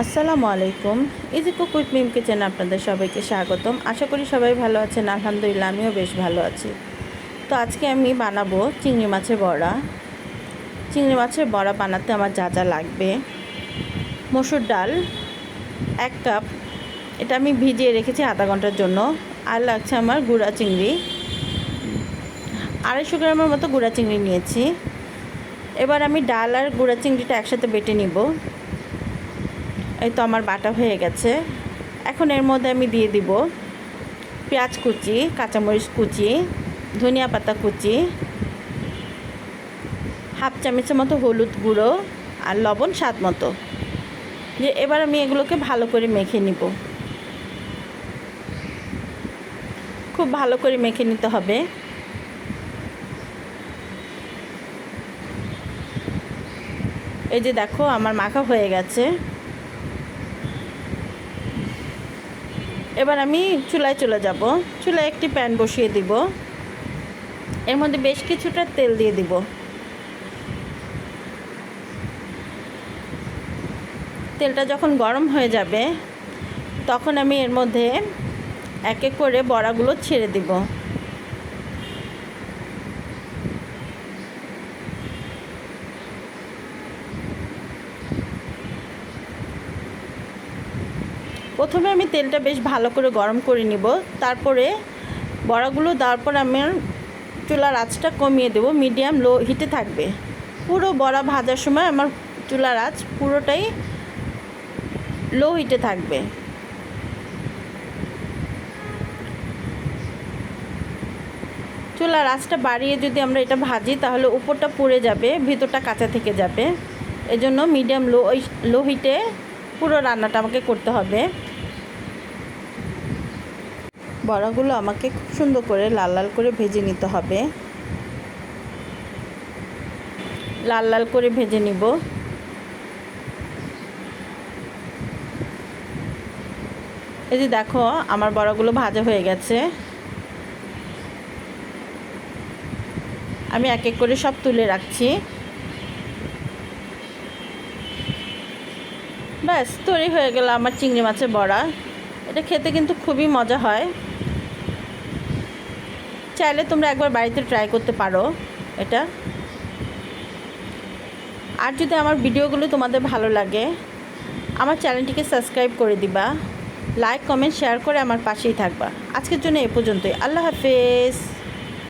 আসসালামু আলাইকুম। Easy cook with Mim kitchen আপনাদের সবাইকে স্বাগতম। আশা করি সবাই ভালো আছেন। আলহামদুলিল্লাহ, আমিও বেশ ভালো আছি। তো আজকে আমি বানাবো চিংড়ি মাছের বড়া। চিংড়ি মাছের বড়া বানাতে আমার যা যা লাগবে। মসুর ডাল, এক কাপ। এটা আমি ভিজিয়ে রেখেছি আধা ঘণ্টার জন্য। আর লাগছে আমার গুঁড়া চিংড়ি। আড়াইশো গ্রামের মতো গুঁড়া চিংড়ি নিয়েছি। এবার আমি ডাল আর গুঁড়া চিংড়িটা একসাথে বেটে নিব। এই তো আমার বাটা হয়ে গেছে। এখন এর মধ্যে আমি দিয়ে দিব পেঁয়াজ কুচি, কাঁচামরিচ কুচি, ধনিয়া পাতা কুচি, হাফ চামচের মতো হলুদ গুঁড়ো আর লবণ স্বাদ মতো। যে এবার আমি এগুলোকে ভালো করে মেখে নিব। খুব ভালো করে মেখে নিতে হবে। এই যে দেখো, আমার মাখা হয়ে গেছে। এবার আমি চুলায় চলে যাব। চুলায় একটি প্যান বসিয়ে দিব। এর মধ্যে বেশ কিছুটা তেল দিয়ে দিব। তেলটা যখন গরম হয়ে যাবে, তখন আমি এর মধ্যে এক এক করে বড়াগুলো ছেড়ে দিব। প্রথমে আমি তেলটা বেশ ভালো করে গরম করে নিব। তারপরে বড়াগুলো দেওয়ার পর আমি চুলার আঁচটা কমিয়ে দেবো। মিডিয়াম, লো হিটে থাকবে। পুরো বড়া ভাজার সময় আমার চুলার আঁচ পুরোটাই লো হিটে থাকবে। চুলার আঁচটা বাড়িয়ে যদি আমরা এটা ভাজি, তাহলে উপরটা পুড়ে যাবে, ভিতরটা কাঁচা থেকে যাবে। এজন্য মিডিয়াম, লো লো হিটে পুরো রান্নাটা আমাকে করতে হবে। বড়াগুলো আমাকে খুব সুন্দর করে লাল লাল করে ভেজে নিতে হবে। লাল লাল করে ভেজে নিব। এই যে দেখো, আমার বড়াগুলো ভাজা হয়ে গেছে। আমি এক এক করে সব তুলে রাখছি। ব্যাস, তৈরি হয়ে গেল আমার চিংড়ি মাছের বড়া। এটা খেতে কিন্তু খুবই মজা হয়। চাইলে তোমরা একবার বাড়িতে ট্রাই করতে পারো এটা। আর যদি আমার ভিডিওগুলো তোমাদের ভালো লাগে, আমার চ্যানেলটিকে সাবস্ক্রাইব করে দিবা। লাইক কমেন্ট শেয়ার করে আমার পাশেই থাকবা। আজকের জন্য এ পর্যন্তই। আল্লাহ হাফেজ।